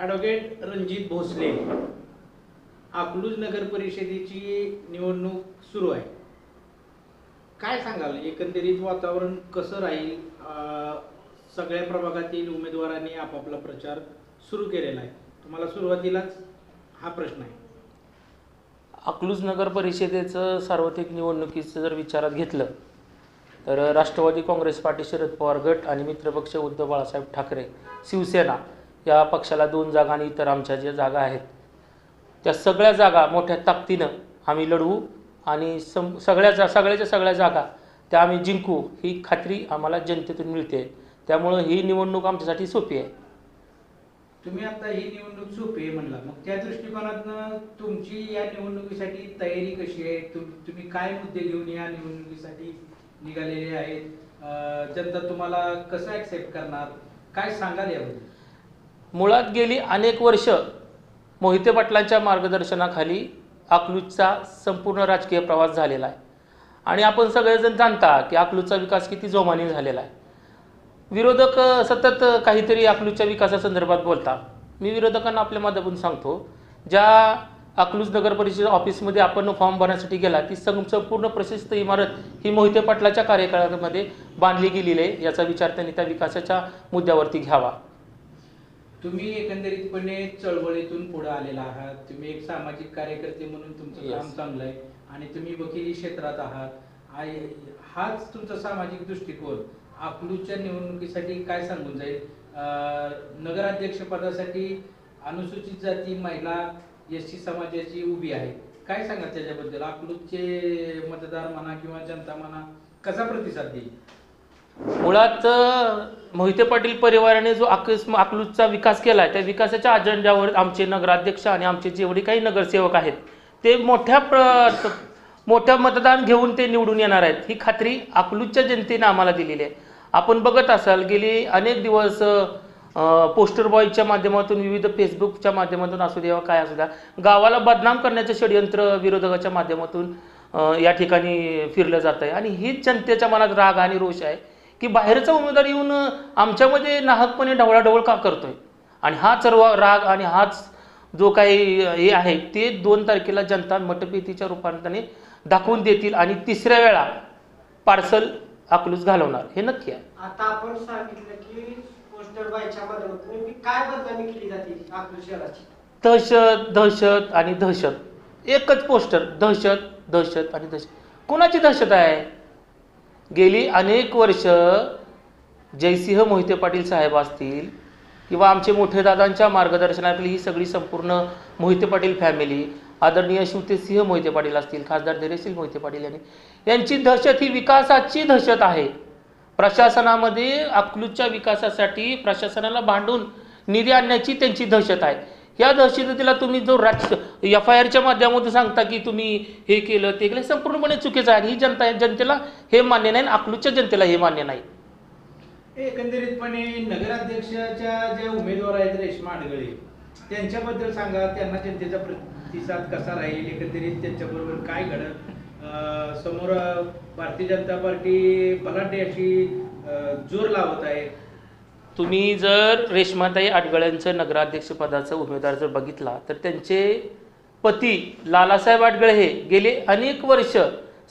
Advocate Ranjit Bhosale. Akluj नगर परिषदेची निवडणूक सुरू आहे. काय सांगाल? एकंदरीत वातावरण कसं राहील? सगळ्या प्रभागातील उमेदवारांनी आपापला प्रचार सुरू केलेला आहे. तुम्हाला सुरुवातीलाच हा प्रश्न आहे. अकलूज नगर परिषदेचं सार्वत्रिक निवडणुकीचं जर विचारात घेतलं तर राष्ट्रवादी काँग्रेस पार्टी शरद पवार गट आणि मित्रपक्ष उद्धव बाळासाहेब ठाकरे शिवसेना या पक्षाला दोन जागा आणि इतर आमच्या ज्या जागा आहेत त्या सगळ्या जागा मोठ्या ताकदीनं आम्ही लढवू आणि सम सगळ्या जा सगळ्याच्या सगळ्या जागा त्या आम्ही जिंकू ही खात्री आम्हाला जनतेतून मिळते. त्यामुळं ही निवडणूक आमच्यासाठी सोपी आहे. तुम्ही आता ही निवडणूक सोपी आहे म्हणला मग त्या दृष्टिकोनातनं तुमची या निवडणुकीसाठी तयारी कशी आहे? तुम तुम्ही काय मुद्दे घेऊन या निवडणुकीसाठी निघालेले आहेत? जनता तुम्हाला कसं ऍक्सेप्ट करणार? काय सांगाल याबद्दल? मुळात गेली अनेक वर्ष मोहिते पाटलांच्या मार्गदर्शनाखाली अकलूजचा संपूर्ण राजकीय प्रवास झालेला आहे. आणि आपण सगळेजण जाणता की अकलूजचा विकास किती जोमाने झालेला आहे. विरोधक सतत काहीतरी अकलूजच्या विकासासंदर्भात बोलता. मी विरोधकांना आपल्या माध्यमातून सांगतो ज्या अकलूज नगर परिषद ऑफिसमध्ये आपण फॉर्म भरण्यासाठी गेला ती संपूर्ण प्रशस्त इमारत ही मोहिते पाटलाच्या कार्यकाळामध्ये बांधली गेलेली आहे याचा विचार त्यांनी त्या विकासाच्या मुद्द्यावरती घ्यावा. तुम्ही एकंदरीतपणे चळवळीतून पुढे आलेला आहात. तुम्ही एक सामाजिक कार्यकर्ते म्हणून तुमचं. काम चांगलं आहे आणि तुम्ही वकिली क्षेत्रात आहात. हाच तुमचा सामाजिक दृष्टिकोन अकलूजच्या निवडणुकीसाठी काय सांगून जाईल? नगराध्यक्ष पदासाठी अनुसूचित जाती महिला एस टी समाजाची उभी आहे. काय सांगा त्याच्याबद्दल? अकलूजचे मतदार म्हणा किंवा जनता म्हणा कसा प्रतिसाद देईल? मुळात मोहिते पाटील परिवाराने जो आकस्म अकलूजचा विकास केला आहे त्या विकासाच्या अजेंड्यावर आमचे नगराध्यक्ष आणि आमचे जेवढे काही नगरसेवक आहेत ते मोठ्या प्र मोठ्या मतदान घेऊन ते निवडून येणार आहेत ही खात्री अकलूजच्या जनतेने आम्हाला दिलेली आहे. आपण बघत असाल गेली अनेक दिवस पोस्टर बॉयच्या माध्यमातून विविध फेसबुकच्या माध्यमातून असू द्या काय असू द्या गावाला बदनाम करण्याचं षडयंत्र विरोधकाच्या माध्यमातून या ठिकाणी फिरलं जात आहे आणि हीच जनतेच्या मनात राग आणि रोष आहे की बाहेरचा उमेदवार येऊन आमच्यामध्ये नाहकपणे ढवळाढवळ का करतोय? आणि हाच सर्व राग आणि हाच जो काही हे आहे ते दोन तारखेला जनता मतपेतीच्या रूपांतराने दाखवून देतील आणि तिसऱ्या वेळा पार्सल अकलूज घालवणार. हे नक्की आहे. आता आपण सांगितलं की पोस्टर बायच्या माध्यमातून काय बदनामी केली जाते शहराची? दहशत दहशत आणि दहशत. एकच पोस्टर दहशत दहशत आणि दहशत. कोणाची दहशत आहे? गेली अनेक वर्ष जयसिंह मोहिते पाटील साहेब असतील किंवा आमचे मोठे दादांच्या मार्गदर्शनाखाली ही सगळी संपूर्ण मोहिते पाटील फॅमिली आदरणीय शिवतेसिंह मोहिते पाटील असतील खासदार धैर्यशील मोहिते पाटील यांनी. यांची दहशत ही विकासाची दहशत आहे. प्रशासनामध्ये अकलूजच्या विकासासाठी प्रशासनाला भांडून निधी आणण्याची त्यांची दहशत आहे. या दहशतीला तुम्ही जो राज एफ आय आरच्या माध्यमातून सांगता की तुम्ही हे केलं ते केलं संपूर्णपणे चुकीचं आहे. आणि ही जनता जनतेला हे मान्य नाही आणि अकलूजच्या जनतेला हे मान्य नाही. एकंदरीतपणे नगराध्यक्षाच्या ज्या उमेदवार आहेत रेश्मा आडगळे त्यांच्याबद्दल सांगा. त्यांना जनतेचा प्रतिसाद कसा राहील? एकंदरीत त्यांच्याबरोबर काय घडत अं, समोर भारतीय जनता पार्टी बलाढ्य अशी जोर लावत आहे. तुम्ही जर रेश्माताई आटगळ्यांचं नगराध्यक्षपदाचा उमेदवार जर बघितला तर त्यांचे पती लालासाहेब आडगळे हे गेले अनेक वर्ष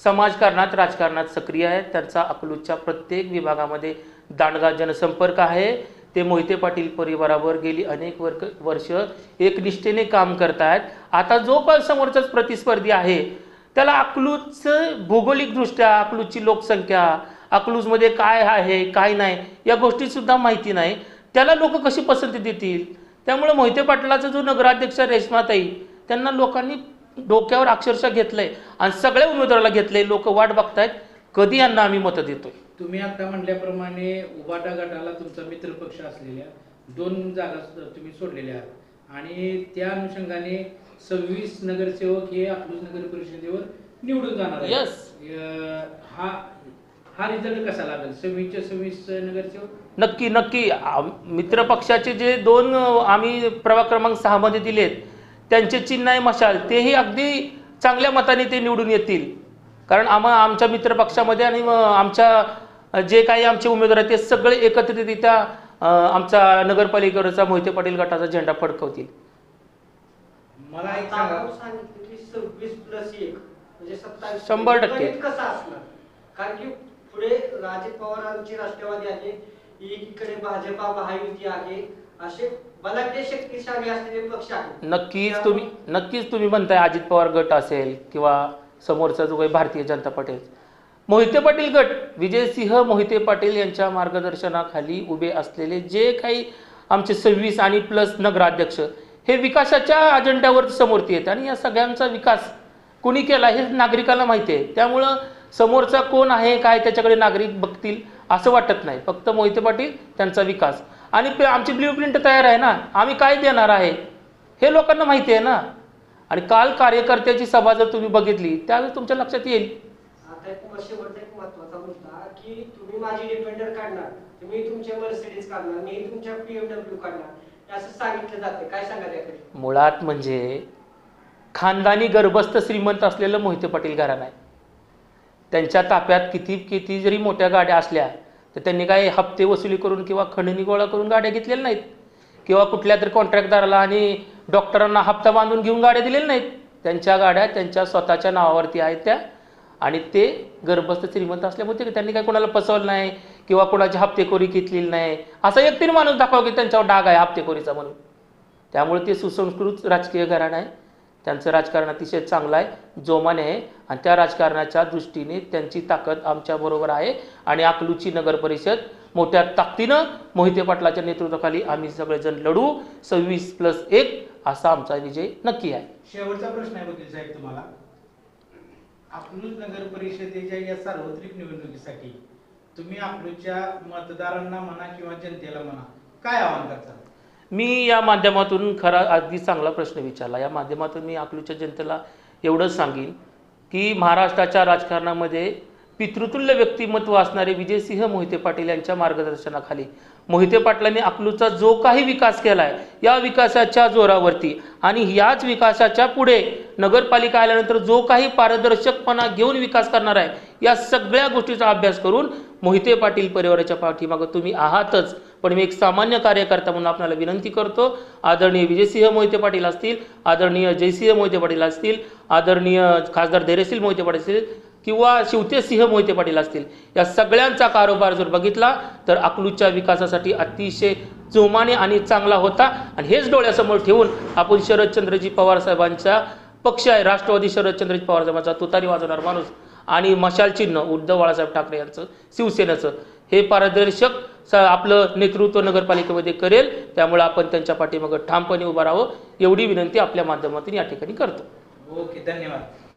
समाजकारणात राजकारणात सक्रिय आहेत. त्यांचा अकलूजच्या प्रत्येक विभागामध्ये दांडगा जनसंपर्क आहे. ते मोहिते पाटील परिवारावर गेली अनेक वर्क वर्ष एकनिष्ठेने काम करत आहेत. आता जो पण समोरचाच प्रतिस्पर्धी आहे त्याला अकलूजचं भौगोलिकदृष्ट्या अकलूजची लोकसंख्या अकलूजमध्ये काय आहे काय नाही या गोष्टीसुद्धा माहिती नाही. त्याला लोक कशी पसंती देतील? त्यामुळे मोहिते पाटलाचा जो नगराध्यक्ष रेश्माताई त्यांना लोकांनी डोक्यावर अक्षरशः घेतलंय आणि सगळ्या उमेदवाराला घेतलंय. लोक वाट बघतायत. कधी यांना आम्ही मतं देतोय? तुम्ही आता म्हणल्याप्रमाणे उबाटा गटाला तुमचा मित्रपक्ष असलेल्या दोन जागा तुम्ही सोडलेल्या आहात. आणि त्या अनुषंगाने सव्वीस नगरसेवक हे अकलूज नगर परिषदेवर निवडून जाणार. अं, हा हा रिझल्ट कसा लागेल? सव्वीसच्या सव्वीस नगरसेवक? नक्की नक्की. आम- मित्रपक्षाचे जे दोन अ, आम्ही प्रभाग क्रमांक सहामध्ये दिलेत त्यांचे चिन्ह आहे मशाल. तेही अगदी चांगल्या मताने ते निवडून येतील. कारण आम्हा आमच्या मित्रपक्षामध्ये आणि अ, आमच्या अ, जे काही आमचे उमेदवार आहेत ते सगळे एकत्रितरित्या अं, आमचा नगरपालिकेवरचा मोहिते पाटील गटाचा झेंडा फडकवतील. मला एक आता सांगा. आपण सांगितलं की सव्वीस प्लस एक म्हणजे सत्तावीस. शंभर टक्के. गणित कसं असणार? कारण की पुढे अजित पवारांची राष्ट्रवादी आहे एकीकडे भाजपा महायुती आहे असे बलाढ्य शक्तिशाली असलेले पक्ष आहेत. नक्कीच तुम्ही नक्कीच तुम्ही म्हणताय अजित पवार गट असेल किंवा समोरचा जो काही भारतीय जनता पाटील. मोहिते पाटील गट विजयसिंह मोहिते पाटील यांच्या मार्गदर्शनाखाली उभे असलेले जे काही आमचे सव्वीस आणि प्लस नगराध्यक्ष हे विकासाच्या अजेंड्यावर समोरती येत आणि या सगळ्यांचा विकास कुणी केला हे नागरिकाला माहिती आहे. त्यामुळं समोरचा कोण आहे काय त्याच्याकडे नागरिक बघतील असं वाटत नाही. फक्त मोहिते पाटील त्यांचा विकास. आणि आमची ब्ल्यू प्रिंट तयार आहे ना आम्ही काय देणार आहे? हे लोकांना माहिती आहे ना. आणि काल कार्यकर्त्याची सभा जर तुम्ही बघितली त्यावेळी तुमच्या लक्षात येईल. आता एक म- शेवटचा एक महत्त्वाचा मुद्दा की तुम्ही माझी डिपेंडर काढणार तुम्ही तुमचे मर्सिडीज काढणार मी तुमच्या पीएमडब्ल्यू काढणार. असं सांगितलं जाते काय सांगा त्याकडे मुळात म्हणजे खानदानी गर्भस्थ श्रीमंत असलेलं मोहिते पाटील घराणं आहे. त्यांच्या ताफ्यात किती किती जरी मोठ्या गाड्या असल्या तर त्यांनी काही हप्ते वसुली करून किंवा खंडणी गोळा करून गाड्या घेतलेल्या नाहीत. किंवा कुठल्या तरी कॉन्ट्रॅक्टदाराला आणि डॉक्टरांना हप्ता बांधून घेऊन गाड्या दिलेल्या नाहीत. त्यांच्या गाड्या त्यांच्या स्वतःच्या नावावरती आहेत त्या. आणि ते गर्भस्थ श्रीमंत असल्यामुळे ते- त्यांनी काही कोणाला फसवलं नाही किंवा कोणाची हप्तेखोरी घेतलेली नाही. असा एक तरी माणूस दाखवा की त्यांच्यावर डाग आहे हप्तेखोरीचा म्हणून. त्यामुळे ते सुसंस्कृत राजकीय घराणं आहे. त्यांचं राजकारण अतिशय चांगलं आहे जोमाने आहे. आणि त्या राजकारणाच्या दृष्टीने त्यांची ताकद आमच्याबरोबर आहे. आणि अकलूची नगर परिषद मोठ्या ताकदीनं मोहिते पाटलाच्या नेतृत्वाखाली आम्ही सगळेजण लढू. सव्वीस प्लस एक असा आमचा विजय नक्की आहे. शेवटचा प्रश्न आहे वकील साहेब तुम्हाला. अकलूज नगर परिषदेच्या या सार्वत्रिक निवडणुकीसाठी तुम्ही अकलूजच्या मतदारांना म्हणा किंवा जनतेला म्हणा काय आवाहन करता? मी या माध्यमातून खरा अगदी चांगला प्रश्न विचारला. या माध्यमातून मी अकलूच्या जनतेला एवढंच सांगेन की महाराष्ट्राच्या राजकारणामध्ये पितृतुल्य व्यक्तिमत्व असणारे विजयसिंह मोहिते पाटील यांच्या मार्गदर्शनाखाली मोहिते पाटलांनी अकलूचा जो काही विकास केला आहे या विकासाच्या जोरावरती आणि याच विकासाच्या पुढे नगरपालिका आल्यानंतर जो काही पारदर्शकपणा घेऊन विकास करणार आहे या सगळ्या गोष्टीचा अभ्यास करून मोहिते पाटील परिवाराच्या पाठीमागं तुम्ही आहातच. पण मी एक सामान्य कार्यकर्ता म्हणून आपल्याला विनंती करतो. आदरणीय विजयसिंह मोहिते पाटील असतील आदरणीय जयसिंह मोहिते पाटील असतील आदरणीय खासदार धैर्यशील मोहिते पाटील असतील किंवा शिवतेसिंह मोहिते पाटील असतील या सगळ्यांचा कारोबार जर बघितला तर अकलूजच्या विकासासाठी अतिशय जोमाने आणि चांगला होता. आणि हेच डोळ्यासमोर ठेवून आपण शरदचंद्रजी पवार साहेबांचा पक्ष आहे. राष्ट्रवादी शरदचंद्रजी पवार साहेबांचा तुतारी वाजवणार माणूस. आणि मशाल चिन्ह उद्धव बाळासाहेब ठाकरे यांचं शिवसेनेचं. हे पारदर्शक स आपलं नेतृत्व नगरपालिकेमध्ये करेल त्यामुळे आपण त्यांच्या पाठीमागं ठामपणे उभं राहावं एवढी विनंती आपल्या माध्यमातून या ठिकाणी करतो. ओके धन्यवाद.